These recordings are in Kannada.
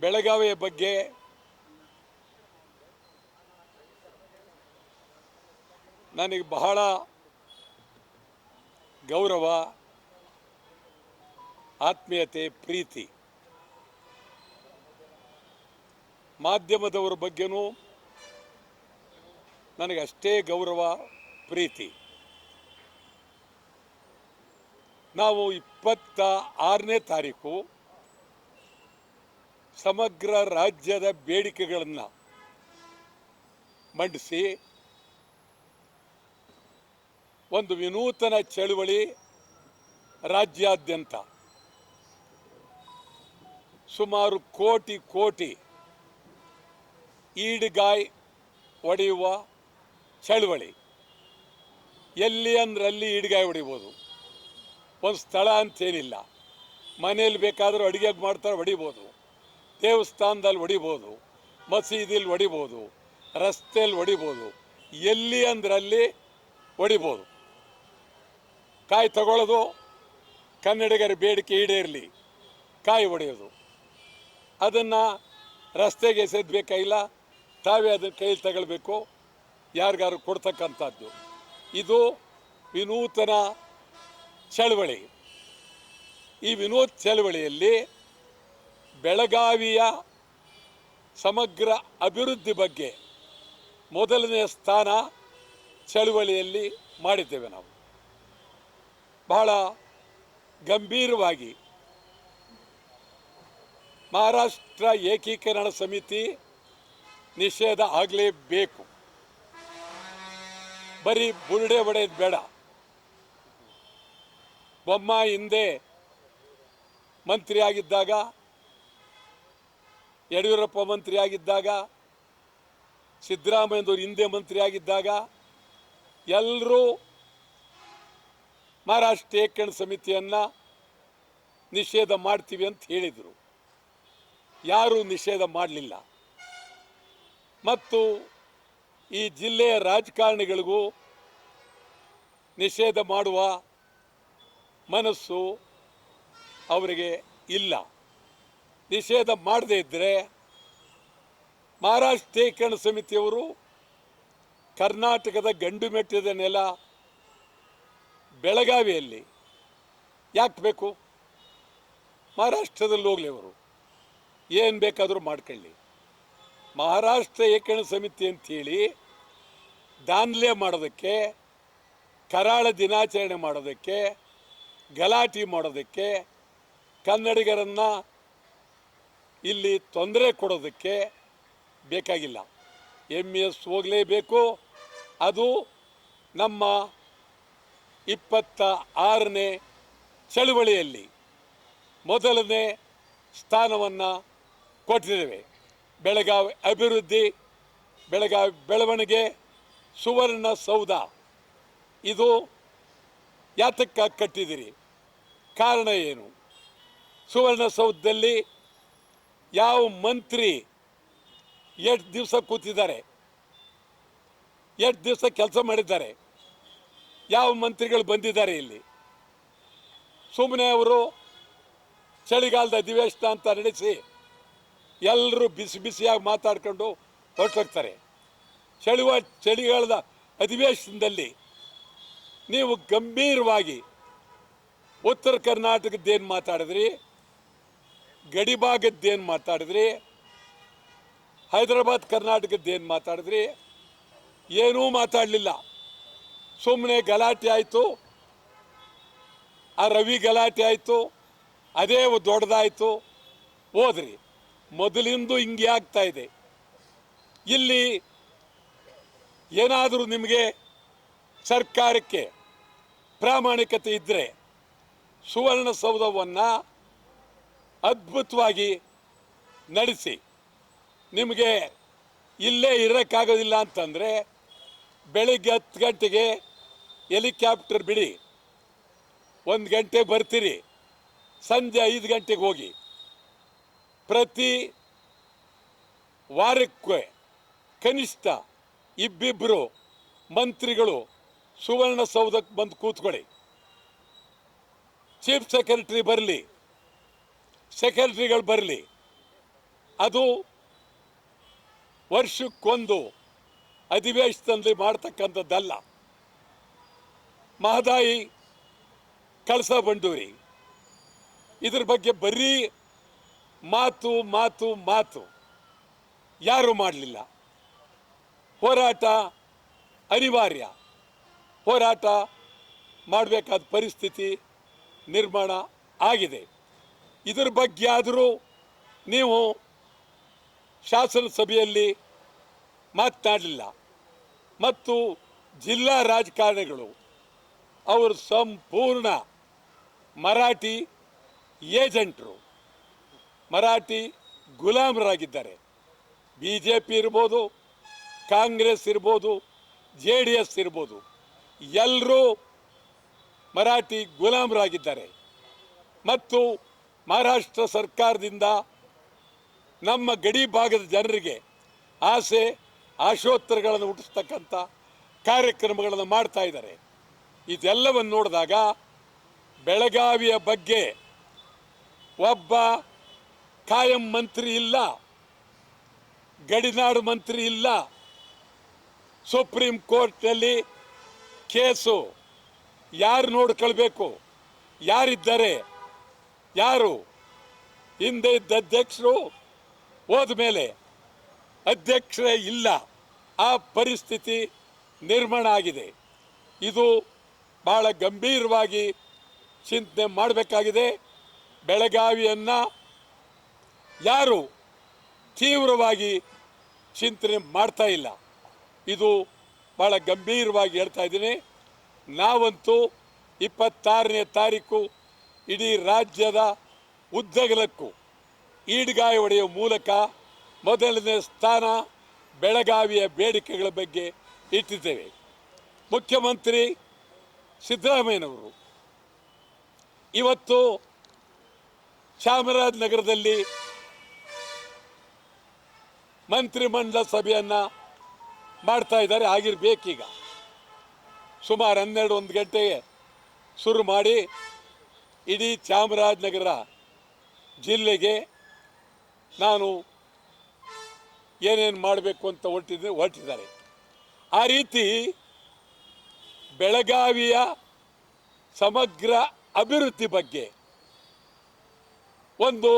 ಬೆಳಗಾವಿಯ ಬಗ್ಗೆ ನನಗೆ ಬಹಳ ಗೌರವ, ಆತ್ಮೀಯತೆ, ಪ್ರೀತಿ. ಮಾಧ್ಯಮದವರ ಬಗ್ಗೆನೂ ನನಗೆ ಅಷ್ಟೇ ಗೌರವ, ಪ್ರೀತಿ. ನಾವು ಇಪ್ಪತ್ತ ಆರನೇ ತಾರೀಕು ಸಮಗ್ರ ರಾಜ್ಯದ ಬೇಡಿಕೆಗಳನ್ನು ಮಂಡಿಸಿ ಒಂದು ವಿನೂತನ ಚಳುವಳಿ ರಾಜ್ಯಾದ್ಯಂತ ಸುಮಾರು ಕೋಟಿ ಕೋಟಿ ಈಡ್ಗಾಯ್ ಒಡೆಯುವ ಚಳುವಳಿ. ಎಲ್ಲಿ ಅಂದ್ರಲ್ಲಿ ಈಡ್ಗಾಯ್ ಹೊಡಿಬೋದು ಒಂದು ಸ್ಥಳ ಅಂತೇನಿಲ್ಲ. ಮನೆಯಲ್ಲಿ ಬೇಕಾದರೂ ಅಡುಗೆ ಮಾಡ್ತಾರೆ ಹೊಡಿಬೋದು ದೇವಸ್ಥಾನದಲ್ಲಿ ಹೊಡಿಬೋದು ಮಸೀದಿಲಿ ಹೊಡಿಬೋದು, ರಸ್ತೆಯಲ್ಲಿ ಹೊಡಿಬೋದು, ಎಲ್ಲಿ ಅಂದ್ರಲ್ಲಿ ಹೊಡಿಬೋದು. ಕಾಯಿ ತಗೊಳ್ಳೋದು, ಕನ್ನಡಿಗರ ಬೇಡಿಕೆ ಈಡೇರಲಿ, ಕಾಯಿ ಹೊಡೆಯೋದು. ಅದನ್ನು ರಸ್ತೆಗೆ ಎಸೆದ್ಬೇಕಾಗಿಲ್ಲ ತಾವೇ ಅದನ್ನು ಕೈಯಲ್ಲಿ ತಗೊಳ್ಬೇಕು ಯಾರಿಗಾರು ಕೊಡ್ತಕ್ಕಂಥದ್ದು. ಇದು ವಿನೂತನ ಚಳವಳಿ. ಈ ವಿನೋದ್ ಚಳವಳಿಯಲ್ಲಿ ಬೆಳಗಾವಿಯ ಸಮಗ್ರ ಅಭಿವೃದ್ಧಿ ಬಗ್ಗೆ ಮೊದಲನೆಯ ಸ್ಥಾನ ಚಳುವಳಿಯಲ್ಲಿ ಮಾಡಿದ್ದೇವೆ ನಾವು. ಬಹಳ ಗಂಭೀರವಾಗಿ ಮಹಾರಾಷ್ಟ್ರ ಏಕೀಕರಣ ಸಮಿತಿ ನಿಷೇಧ ಆಗಲೇಬೇಕು. ಬರೀ ಬುರುಡೆ ಒಡೆಯದು ಬೇಡ. ಬೊಮ್ಮ ಹಿಂದೆ ಮಂತ್ರಿ ಆಗಿದ್ದಾಗ ಯಡಿಯೂರಪ್ಪ ಮಂತ್ರಿಯಾಗಿದ್ದಾಗ ಸಿದ್ದರಾಮಯ್ಯದವರು ಹಿಂದೆ ಮಂತ್ರಿಯಾಗಿದ್ದಾಗ, ಎಲ್ಲರೂ ಮಹಾರಾಷ್ಟ್ರ ಏಕಣ ಸಮಿತಿಯನ್ನು ನಿಷೇಧ ಮಾಡ್ತೀವಿ ಅಂತ ಹೇಳಿದರು. ಯಾರೂ ನಿಷೇಧ ಮಾಡಲಿಲ್ಲ. ಮತ್ತು ಈ ಜಿಲ್ಲೆಯ ರಾಜಕಾರಣಿಗಳಿಗೂ ನಿಷೇಧ ಮಾಡುವ ಮನಸ್ಸು ಅವರಿಗೆ ಇಲ್ಲ. ನಿಷೇಧ ಮಾಡದೇ ಇದ್ದರೆ ಮಹಾರಾಷ್ಟ್ರ ಏಕೀಕರಣ ಸಮಿತಿಯವರು ಕರ್ನಾಟಕದ ಗಂಡು ಮೆಟ್ಟಿದ ನೆಲ ಬೆಳಗಾವಿಯಲ್ಲಿ ಯಾಕೆ ಬೇಕು? ಮಹಾರಾಷ್ಟ್ರದಲ್ಲಿ ಹೋಗಲಿ ಅವರು. ಏನು ಬೇಕಾದರೂ ಮಾಡ್ಕೊಳ್ಳಿ. ಮಹಾರಾಷ್ಟ್ರ ಏಕಣ ಸಮಿತಿ ಅಂಥೇಳಿ ದಾನ್ಲೆ ಮಾಡೋದಕ್ಕೆ, ಕರಾಳ ದಿನಾಚರಣೆ ಮಾಡೋದಕ್ಕೆ, ಗಲಾಟೆ ಮಾಡೋದಕ್ಕೆ ಕನ್ನಡಿಗರನ್ನು ಇಲ್ಲಿ ತೊಂದರೆ ಕೊಡೋದಕ್ಕೆ ಬೇಕಾಗಿಲ್ಲ. ಎಂ ಎಸ್ ಹೋಗಲೇಬೇಕು. ಅದು ನಮ್ಮ ಇಪ್ಪತ್ತ ಆರನೇ ಚಳುವಳಿಯಲ್ಲಿ ಮೊದಲನೇ ಸ್ಥಾನವನ್ನು ಕೊಟ್ಟಿದ್ದೇವೆ. ಬೆಳಗಾವಿ ಅಭಿವೃದ್ಧಿ, ಬೆಳಗಾವಿ ಬೆಳವಣಿಗೆ, ಸುವರ್ಣ ಸೌಧ. ಇದು ಯಾತಕ್ಕಾಗಿ ಕಟ್ಟಿದಿರಿ ಕಾರಣ ಏನು? ಸುವರ್ಣಸೌಧದಲ್ಲಿ ಯಾವ ಮಂತ್ರಿ ಎಷ್ಟು ದಿವಸ ಕೂತಿದ್ದಾರೆ? ಎಷ್ಟು ದಿವಸ ಕೆಲಸ ಮಾಡಿದ್ದಾರೆ? ಯಾವ ಮಂತ್ರಿಗಳು ಬಂದಿದ್ದಾರೆ ಇಲ್ಲಿ? ಸುಮ್ಮನೆ ಅವರು ಚಳಿಗಾಲದ ಅಧಿವೇಶನ ಅಂತ ನಡೆಸಿ ಎಲ್ಲರೂ ಬಿಸಿ ಬಿಸಿಯಾಗಿ ಮಾತಾಡ್ಕೊಂಡು ಹೊರಟೋಗ್ತಾರೆ. ಚಳಿವ ಚಳಿಗಾಲದ ಅಧಿವೇಶನದಲ್ಲಿ ನೀವು ಗಂಭೀರವಾಗಿ ಉತ್ತರ ಕರ್ನಾಟಕದ್ದೇನು ಮಾತಾಡಿದ್ರಿ? ಗಡಿಭಾಗದ್ದೇನು ಮಾತಾಡಿದ್ರಿ? ಹೈದರಾಬಾದ್, ಕರ್ನಾಟಕದ್ದೇನು ಮಾತಾಡಿದ್ರಿ? ಏನೂ ಮಾತಾಡಲಿಲ್ಲ. ಸುಮ್ಮನೆ ಗಲಾಟೆ ಆಯಿತು. ಆ ರವಿ ಗಲಾಟೆ ಆಯಿತು. ಅದೇ ದೊಡ್ಡದಾಯಿತು. ಹೋದ್ರಿ. ಮೊದಲಿಂದು ಹಿಂಗೆ ಆಗ್ತಾ ಇದೆ. ಇಲ್ಲಿ ಏನಾದರೂ ನಿಮಗೆ ಸರ್ಕಾರಕ್ಕೆ ಪ್ರಾಮಾಣಿಕತೆ ಇದ್ದರೆ ಸುವರ್ಣಸೌಧವನ್ನು ಅದ್ಭುತವಾಗಿ ನಡೆಸಿ. ನಿಮಗೆ ಇಲ್ಲೇ ಇರೋಕ್ಕಾಗೋದಿಲ್ಲ ಅಂತಂದರೆ ಬೆಳಿಗ್ಗೆ ಹತ್ತು ಗಂಟೆಗೆ ಹೆಲಿಕಾಪ್ಟರ್ ಬಿಡಿ. ಒಂದು ಗಂಟೆ ಬರ್ತೀರಿ. ಸಂಜೆ ಐದು ಗಂಟೆಗೆ ಹೋಗಿ. ಪ್ರತಿ ವಾರಕ್ಕೆ ಕನಿಷ್ಠ ಇಬ್ಬಿಬ್ಬರು ಮಂತ್ರಿಗಳು ಸುವರ್ಣಸೌಧಕ್ಕೆ ಬಂದು ಕೂತ್ಕೊಳ್ಳಿ. ಚೀಫ್ ಸೆಕ್ರೆಟರಿ ಬರಲಿ. ಸೆಕ್ರೆಟರಿಗಳು ಬರಲಿ. ಅದು ವರ್ಷಕ್ಕೊಂದು ಅಧಿವೇಶನದಲ್ಲಿ ಮಾಡ್ತಕ್ಕಂಥದ್ದಲ್ಲ. ಮಹದಾಯಿ ಕಳಸ ಬಂಡೂರಿ. ಇದ್ರ ಬಗ್ಗೆ ಬರೀ ಮಾತು ಮಾತು ಮಾತು ಯಾರು ಮಾಡಲಿಲ್ಲ. ಹೋರಾಟ ಅನಿವಾರ್ಯ. ಹೋರಾಟ ಮಾಡಬೇಕಾದ ಪರಿಸ್ಥಿತಿ ನಿರ್ಮಾಣ ಆಗಿದೆ. ಇದರ ಬಗ್ಗೆ ಆದರೂ ನೀವು ಶಾಸನಸಭೆಯಲ್ಲಿ ಮಾತನಾಡಲಿಲ್ಲ. ಮತ್ತು ಜಿಲ್ಲಾ ರಾಜಕಾರಣಿಗಳು ಅವರು ಸಂಪೂರ್ಣ ಮರಾಠಿ ಏಜೆಂಟರು. ಮರಾಠಿ ಗುಲಾಮರಾಗಿದ್ದಾರೆ. ಬಿ ಜೆ ಪಿ ಇರ್ಬೋದು, ಕಾಂಗ್ರೆಸ್ ಇರ್ಬೋದು, ಜೆ ಡಿ ಎಸ್ ಇರ್ಬೋದು, ಎಲ್ಲರೂ ಮರಾಠಿ ಗುಲಾಮರಾಗಿದ್ದಾರೆ. ಮತ್ತು ಮಹಾರಾಷ್ಟ್ರ ಸರ್ಕಾರದಿಂದ ನಮ್ಮ ಗಡಿ ಭಾಗದ ಜನರಿಗೆ ಆಸೆ, ಆಶೋತ್ತರಗಳನ್ನು ಹುಟ್ಟಿಸ್ತಕ್ಕಂಥ ಕಾರ್ಯಕ್ರಮಗಳನ್ನು ಮಾಡ್ತಾ ಇದ್ದಾರೆ. ಇದೆಲ್ಲವನ್ನು ನೋಡಿದಾಗ ಬೆಳಗಾವಿಯ ಬಗ್ಗೆ ಒಬ್ಬ ಕಾಯಂ ಮಂತ್ರಿ ಇಲ್ಲ, ಗಡಿನಾಡು ಮಂತ್ರಿ ಇಲ್ಲ. ಸುಪ್ರೀಂ ಕೋರ್ಟ್ನಲ್ಲಿ ಕೇಸು ಯಾರು ನೋಡ್ಕೊಳ್ಬೇಕು, ಯಾರಿದ್ದಾರೆ ಯಾರು? ಹಿಂದೆ ಇದ್ದ ಅಧ್ಯಕ್ಷರು ಹೋದ ಮೇಲೆ ಅಧ್ಯಕ್ಷರೇ ಇಲ್ಲ. ಆ ಪರಿಸ್ಥಿತಿ ನಿರ್ಮಾಣ ಆಗಿದೆ. ಇದು ಬಹಳ ಗಂಭೀರವಾಗಿ ಚಿಂತನೆ ಮಾಡಬೇಕಾಗಿದೆ. ಬೆಳಗಾವಿಯನ್ನು ಯಾರು ತೀವ್ರವಾಗಿ ಚಿಂತನೆ ಮಾಡ್ತಾ ಇಲ್ಲ. ಇದು ಭಾಳ ಗಂಭೀರವಾಗಿ ಹೇಳ್ತಾ ಇದ್ದೀನಿ. ನಾವಂತೂ ಇಪ್ಪತ್ತಾರನೇ ತಾರೀಕು ಇಡೀ ರಾಜ್ಯದ ಉದ್ದಗಲಕ್ಕೂ ಈಡ್ಗಾಯ ಒಡೆಯುವ ಮೂಲಕ ಮೊದಲನೇ ಸ್ಥಾನ ಬೆಳಗಾವಿಯ ಬೇಡಿಕೆಗಳ ಬಗ್ಗೆ ಇಟ್ಟಿದ್ದೇವೆ. ಮುಖ್ಯಮಂತ್ರಿ ಸಿದ್ದರಾಮಯ್ಯನವರು ಇವತ್ತು ಚಾಮರಾಜನಗರದಲ್ಲಿ ಮಂತ್ರಿಮಂಡಲ ಸಭೆಯನ್ನು ಮಾಡ್ತಾ ಇದ್ದಾರೆ. ಆಗಿರ್ಬೇಕೀಗ ಸುಮಾರು ಹನ್ನೆರಡು ಒಂದು ಗಂಟೆಗೆ ಶುರು ಮಾಡಿ ಇಡೀ ಚಾಮರಾಜನಗರ ಜಿಲ್ಲೆಗೆ ನಾನು ಏನೇನು ಮಾಡಬೇಕು ಅಂತ ಹೊರಟಿದ್ದೆ ಹೊರಟಿದ್ದಾರೆ. ಆ ರೀತಿ ಬೆಳಗಾವಿಯ ಸಮಗ್ರ ಅಭಿವೃದ್ಧಿ ಬಗ್ಗೆ ಒಂದು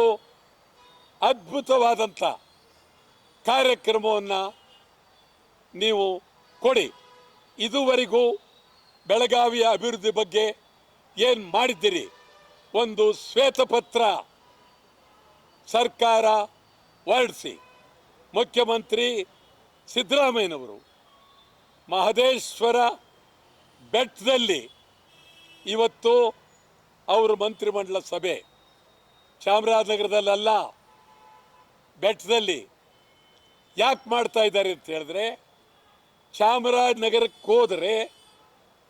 ಅದ್ಭುತವಾದಂಥ ಕಾರ್ಯಕ್ರಮವನ್ನು ನೀವು ಕೊಡಿ. ಇದುವರೆಗೂ ಬೆಳಗಾವಿಯ ಅಭಿವೃದ್ಧಿ ಬಗ್ಗೆ ಏನು ಮಾಡಿದ್ದೀರಿ? ಒಂದು ಶ್ವೇತಪತ್ರ ಸರ್ಕಾರ ಹೊರಡಿಸಿ. ಮುಖ್ಯಮಂತ್ರಿ ಸಿದ್ದರಾಮಯ್ಯನವರು ಮಹದೇಶ್ವರ ಬೆಟ್ಟದಲ್ಲಿ ಇವತ್ತು ಅವರು ಮಂತ್ರಿಮಂಡಲ ಸಭೆ. ಚಾಮರಾಜನಗರದಲ್ಲ ಬೆಟ್ಟದಲ್ಲಿ. ಯಾಕೆ ಮಾಡ್ತಾ ಇದ್ದಾರೆ ಅಂತ ಹೇಳಿದ್ರೆ, ಚಾಮರಾಜನಗರಕ್ಕೆ ಹೋದರೆ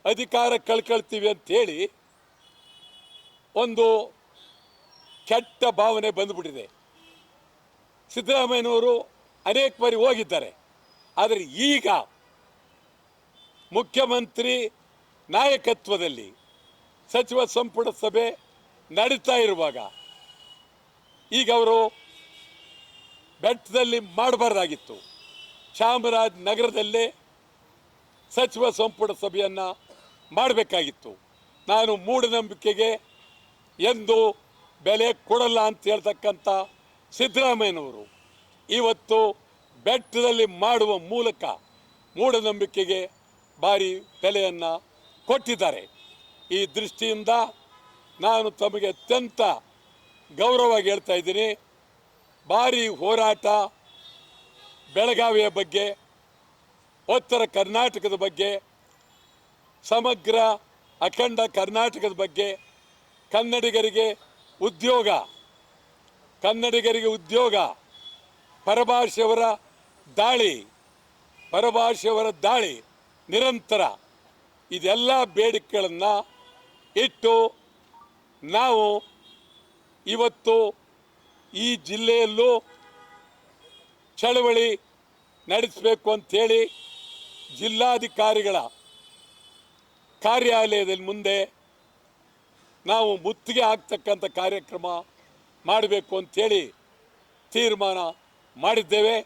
ಅಧಿಕಾರ ಕಳ್ಕೊಳ್ತೀವಿ ಅಂತೇಳಿ ಒಂದು ಕೆಟ್ಟ ಭಾವನೆ ಬಂದುಬಿಟ್ಟಿದೆ. ಸಿದ್ದರಾಮಯ್ಯನವರು ಅನೇಕ ಬಾರಿ ಹೋಗಿದ್ದಾರೆ. ಆದರೆ ಈಗ ಮುಖ್ಯಮಂತ್ರಿ ನಾಯಕತ್ವದಲ್ಲಿ ಸಚಿವ ಸಂಪುಟ ಸಭೆ ನಡೀತಾ ಇರುವಾಗ ಈಗ ಅವರು ಬೆಟ್ಟದಲ್ಲಿ ಮಾಡಬಾರ್ದಾಗಿತ್ತು. ಚಾಮರಾಜನಗರದಲ್ಲೇ ಸಚಿವ ಸಂಪುಟ ಸಭೆಯನ್ನು ಮಾಡಬೇಕಾಗಿತ್ತು. ನಾನು ಮೂಢನಂಬಿಕೆಗೆ ಎಂದು ಬೆಲೆ ಕೊಡಲ್ಲ ಅಂತ ಹೇಳ್ತಕ್ಕಂಥ ಸಿದ್ದರಾಮಯ್ಯನವರು ಇವತ್ತು ಬೆಟ್ಟದಲ್ಲಿ ಮಾಡುವ ಮೂಲಕ ಮೂಢನಂಬಿಕೆಗೆ ಭಾರಿ ಬೆಲೆಯನ್ನು ಕೊಟ್ಟಿದ್ದಾರೆ. ಈ ದೃಷ್ಟಿಯಿಂದ ನಾನು ತಮಗೆ ಅತ್ಯಂತ ಗೌರವವಾಗಿ ಹೇಳ್ತಾ ಇದ್ದೀನಿ, ಭಾರಿ ಹೋರಾಟ ಬೆಳಗಾವಿಯ ಬಗ್ಗೆ, ಉತ್ತರ ಕರ್ನಾಟಕದ ಬಗ್ಗೆ, ಸಮಗ್ರ ಅಖಂಡ ಕರ್ನಾಟಕದ ಬಗ್ಗೆ ಕನ್ನಡಿಗರಿಗೆ ಉದ್ಯೋಗ ಕನ್ನಡಿಗರಿಗೆ ಉದ್ಯೋಗ ಪರಭಾಷೆಯವರ ದಾಳಿ ಪರಭಾಷೆಯವರ ದಾಳಿ ನಿರಂತರ. ಇದೆಲ್ಲ ಬೇಡಿಕೆಗಳನ್ನು ಇಟ್ಟು ನಾವು ಇವತ್ತು ಈ ಜಿಲ್ಲೆಯಲ್ಲೂ ಚಳವಳಿ ನಡೆಸಬೇಕು ಅಂಥೇಳಿ ಜಿಲ್ಲಾಧಿಕಾರಿಗಳ ಕಾರ್ಯಾಲಯದಲ್ಲಿ ಮುಂದೆ ನಾವು ಮುತ್ತಿಗೆ ಆಗ್ತಕ್ಕಂಥ ಕಾರ್ಯಕ್ರಮ ಮಾಡಬೇಕು ಅಂಥೇಳಿ ತೀರ್ಮಾನ ಮಾಡಿದ್ದೇವೆ.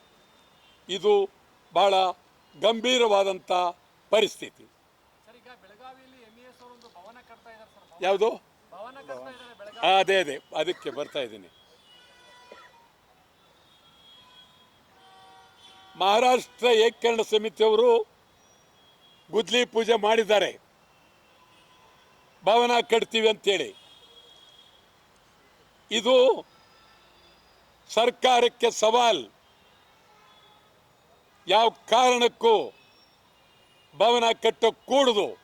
ಇದು ಬಹಳ ಗಂಭೀರವಾದಂಥ ಪರಿಸ್ಥಿತಿ. ಸರ್ ಯಾವುದು? ಅದೇ ಅದೇ. ಅದಕ್ಕೆ ಬರ್ತಾ ಇದ್ದೀನಿ. ಮಹಾರಾಷ್ಟ್ರ ಏಕೀಕರಣ ಸಮಿತಿಯವರು ಗುದ್ಲಿ ಪೂಜೆ ಮಾಡಿದ್ದಾರೆ. ಭವನ ಕಟ್ತೀವಿ ಅಂತೇಳಿ. ಇದು ಸರ್ಕಾರಕ್ಕೆ ಸವಾಲ್. ಯಾವ ಕಾರಣಕ್ಕೂ ಭವನ ಕಟ್ಟக்கூಡದು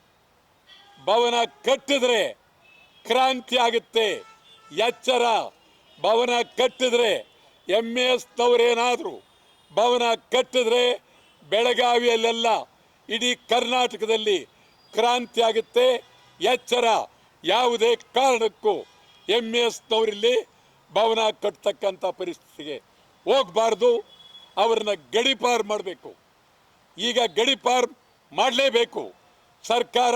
ಭವನ ಕಟ್ಟಿದ್ರೆ ಕ್ರಾಂತಿ ಆಗುತ್ತೆ. ಎಚ್ಚರ. ಭವನ ಕಟ್ಟಿದ್ರೆ ಎಂ ಎಸ್ನವರೇನಾದರೂ ಭವನ ಕಟ್ಟಿದ್ರೆ ಬೆಳಗಾವಿಯಲ್ಲೆಲ್ಲ ಇಡೀ ಕರ್ನಾಟಕದಲ್ಲಿ ಕ್ರಾಂತಿ ಆಗುತ್ತೆ. ಎಚ್ಚರ. ಯಾವುದೇ ಕಾರಣಕ್ಕೂ ಎಂ ಎಸ್ನವರಿಲ್ಲಿ ಭವನ ಕಟ್ತಕ್ಕಂಥ ಪರಿಸ್ಥಿತಿಗೆ ಹೋಗಬಾರ್ದು. ಅವ್ರನ್ನ ಗಡಿಪಾರು ಮಾಡಬೇಕು. ಈಗ ಗಡಿಪಾರು ಮಾಡಲೇಬೇಕು. ಸರ್ಕಾರ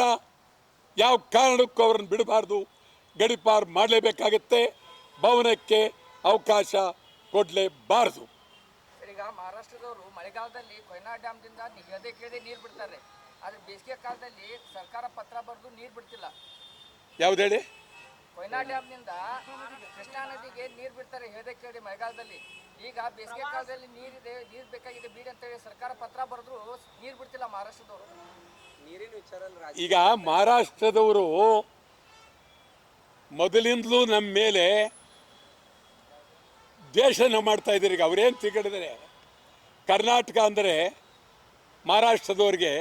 ಯಾವ ಕಾರಣಕ್ಕೂ ಅವ್ರನ್ನ ಬಿಡಬಾರ್ದು. ಗಡಿಪಾರು ಮಾಡಲೇಬೇಕಾಗತ್ತೆ. ಭವನಕ್ಕೆ ಅವಕಾಶ ಕೊಡಲೇಬಾರ್ದು. ಈಗ ಮಹಾರಾಷ್ಟ್ರದವರು ಮಳೆಗಾಲದಲ್ಲಿ ಕೊಯ್ನಾ ಡ್ಯಾಮ್ದಿಂದ ನೀರು ಬಿಡ್ತಾರೆ. ಆದ್ರೆ ಬೇಸಿಗೆ ಕಾಲದಲ್ಲಿ ಸರ್ಕಾರ ಪತ್ರ ಬರೆದು ನೀರು ಬಿಡ್ತಿಲ್ಲ. ಯಾವ್ದು ಹೇಳಿ? ಕೊಯ್ನಾ ಡ್ಯಾಮ್ನಿಂದ ಕೃಷ್ಣಾ ನದಿಗೆ ನೀರು ಬಿಡ್ತಾರೆ ಹೇಳದೆ ಕೇಳಿ ಮಳೆಗಾಲದಲ್ಲಿ. ಈಗ ಬೇಸಿಗೆ ಕಾಲದಲ್ಲಿ ನೀರಿದೆ ನೀರು ಬೇಕಾಗಿದೆ ಬೀಡಿ ಅಂತೇಳಿ ಸರ್ಕಾರ ಪತ್ರ ಬರೆದ್ರು ನೀರು ಬಿಡ್ತಿಲ್ಲ ಮಹಾರಾಷ್ಟ್ರದವರು. ನೀರಿನ ವಿಚಾರ ಈಗ ಮಹಾರಾಷ್ಟ್ರದವರು ಮೊದಲಿಂದಲೂ ನಮ್ಮ ಮೇಲೆ ದೇಶನ ಮಾಡ್ತಾ ಇದ್ದಾರೆ. ಈಗ ಅವ್ರೇನು ತಿಳ್ಕೊಂಡಿದ್ದಾರೆ ಕರ್ನಾಟಕ ಅಂದರೆ ಮಹಾರಾಷ್ಟ್ರದವ್ರಿಗೆ